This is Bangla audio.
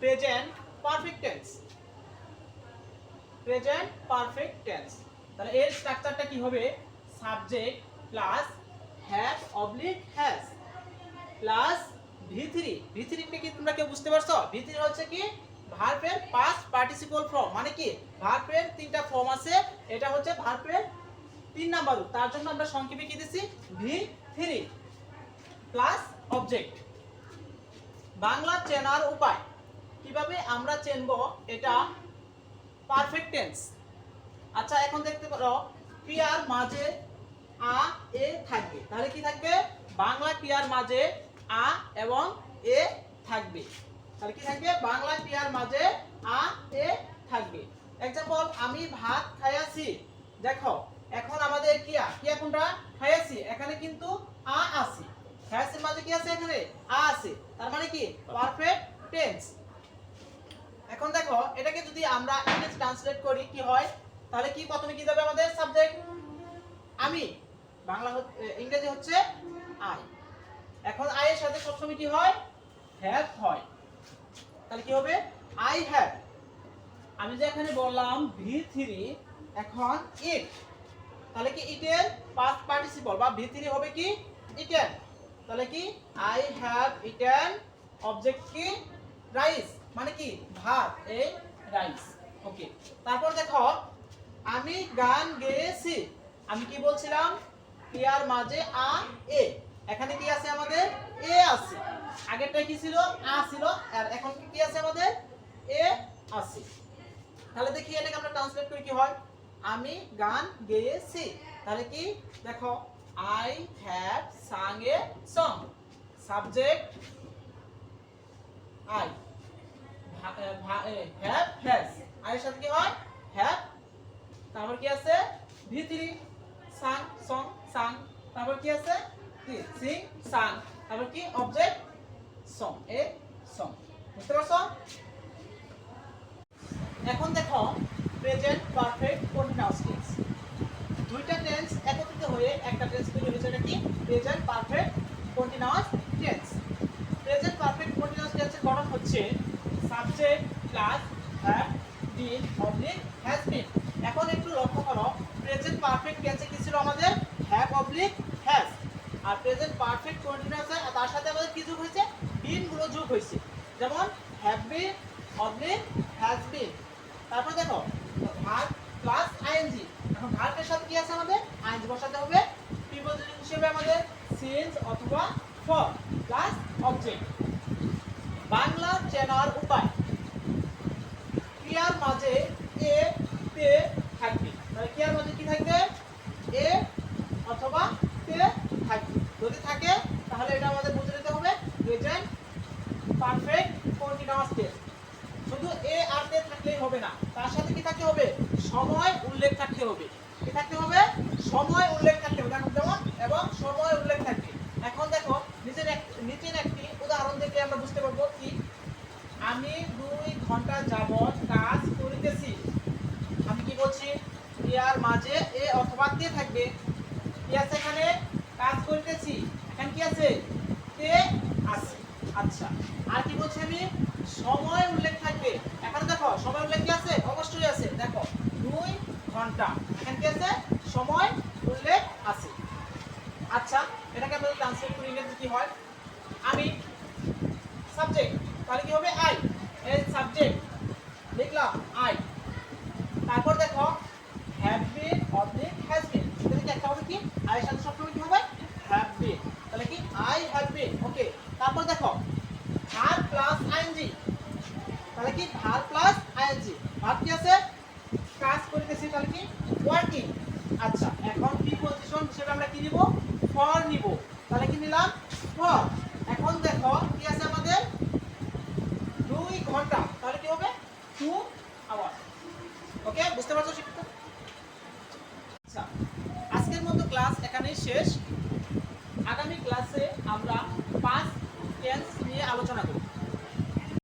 Present perfect tense. Present perfect tense. তাহলে এর স্ট্রাকচারটা কি হবে? Subject plus have oblique has plus V three. V থ্রিটা কি তোমরা কেউ বুঝতে পারছ? ভি থ্রি হচ্ছে কি ভার্বের পাস্ট পার্টিসিপল ফর্ম মানে কি? ভার্বের তিনটা ফর্ম আছে। এটা হচ্ছে ভার্বের তিন নাম্বার তার জন্য আমরা সংক্ষেপে কি দিছি? V three plus object. Bangla চেনার উপায়। কীভাবে আমরা চেনব এটা পারফেক্ট টেন্স আচ্ছা এখন দেখতে পারো, ক্রিয়ার মাঝে আ, এ থাকবে। তাহলে কি থাকবে? বাংলা ক্রিয়ার মাঝে আ এবং এ থাকবে। তাহলে কি থাকবে? বাংলা ক্রিয়ার মাঝে আ, এ থাকবে। এক্সাম্পল আমি ভাত খাইয়াছি। দেখো, এখন আমাদের ক্রিয়া। ক্রিয়া কোনটা? খাইয়াছি। এখানে কিন্তু আ আছে। খাইয়াছির মাঝে কি আছে এখানে? আ আছে। তার মানে কি? Perfect tense. এখন দেখো, এটাকে যদি আমরা ইংলিশ ট্রান্সলেট করি, কি হয়? তাহলে কি প্রথমে কি যাবে আমাদের সাবজেক্ট? আমি। বাংলা ইংরেজি হচ্ছে আই। এখন আই এর সাথে সবসময় কি হয়? হ্যাভ হয়। তাহলে কি হবে? I have. আমি যে এখানে বললাম ভি থ্রি, এখন ইট। তাহলে কি ইটের পাস্ট পার্টিসিপল বা ভি থ্রি হবে কি? ইটেন তাহলে কি? আই হ্যাভ ইটেন অবজেক্ট কি রাইস মানে কি? ভাত এ রাইস ওকে তারপর দেখো, আমি গান গেয়েছি। আমি কি বলছিলাম? ক্রিয়ার মাঝে আ, এ। এখানে কি আছে আমাদের? এ আছে। আগেরটা কি ছিল? আ ছিল। আর এখন কি আছে আমাদের? এ আছে। তাহলে দেখি এটাকে আমরা ট্রান্সলেট করি কি হয়? আমি গান গেয়েছি। তাহলে কি? দেখো I have sung a song subject I have has আয়ের সাথে কি হয়? হ্যাভ তারপর কি আছে? V three sung, song, sung. তারপর কি আছে? সিং, সাং। তারপর কি? অবজেক্ট সং এ সং বুঝতে পারছ? এখন দেখো প্রেজেন্ট পারফেক্ট কন্টিনিউয়াস টেন্স দুইটা টেন্স হয়ে একটা টেন্স তৈরি হয়েছে, এটা কি? Present perfect continuous tense present perfect continuous টেন্সের গঠন হচ্ছে subject plus have been oblique has been এখন একটু লক্ষ্য করো প্রেজেন্ট পারফেক্ট টেন্সে কি ছিল আমাদের? হ্যাভ অবলিক হ্যাজ আর প্রেজেন্ট পারফেক্ট কন্টিনিউয়াস তার সাথে আমাদের কি যোগ হয়েছে? বিনগুলো যোগ হয়েছে। যেমন have been oblique has been তারপর দেখো ভার্ব প্লাস আইএনজি এখন ভার্বের সাথে কি আছে আমাদের? আইএনজি বসাতে হবে। প্রিপোজিশন হিসেবে আমাদের সিন্স অথবা ফর প্লাস অবজেক্ট। বাংলা চেনার উপায়। ক্রিয়ার মাঝে এ, তে থাকবে। তাহলে ক্রিয়ার মাঝে কি থাকবে? এ অথবা তে থাকবে। যদি থাকে, তাহলে এটা আমাদের বুঝে নিতে হবে। প্রেজেন্ট পারফেক্ট কন্টিনিউয়াস টেন্স শুধু এ আর তে থাকলেই হবে না। তার সাথে কি থাকতে হবে? সময় উল্লেখ থাকতে হবে। কি থাকতে হবে? সময় উল্লেখ থাকতে উদাহরণ যেমন, এবং সময় উল্লেখ থাকবে এখন দেখো, নিচের এক নিচের একটি উদাহরণ থেকে আমরা বুঝতে পারব কি, আমি দুই ঘণ্টা যাবত কাজ করিতেছি। আমি কি বলছি? ইয়ার মাঝে এ অথবা তে থাকবে। কি আছে এখানে? কাজ করিতেছি। এখানে কি আছে? তে আছে। আচ্ছা আর কি বলছি আমি সময় উল্লেখ থাকবে এখানে দেখো সময় উল্লেখ কি আছে অবশ্যই আছে দেখো দুই ঘণ্টা এখানে কি আছে সময় উল্লেখ আছে আচ্ছা এটাকে আমরা ট্রান্সলেট করি ইংরেজি কি হয় আমি সাবজেক্ট তাহলে কি হবে আই এই সাবজেক্ট লিখলাম আই তারপর দেখো have been oblique has been সেটা থেকে একটা হবে কি আই এর সাথে সবসময় কি হবে হ্যাভ বিন তাহলে কি আই হ্যাভ বিন ওকে তারপর দেখো ভার প্লাস আইএনজি তাহলে কি ভার প্লাস আইএনজি ভার কি আছে, কাজ করিতেছি তাহলে কি? ওয়ার্কিং আচ্ছা এখন প্রিপজিশন হিসেবে আমরা কি নিব? ফর নিব। তাহলে কি নিলাম? ফর এখন দেখো, কি আছে আমাদের? দুই ঘণ্টা। তাহলে কি হবে? টু আওয়ার ওকে বুঝতে পারছ শিক্ষক আচ্ছা আজকের মতো ক্লাস এখানেই শেষ। আগামী ক্লাসে আমরা পাঁচ টেন্স নিয়ে আলোচনা করব।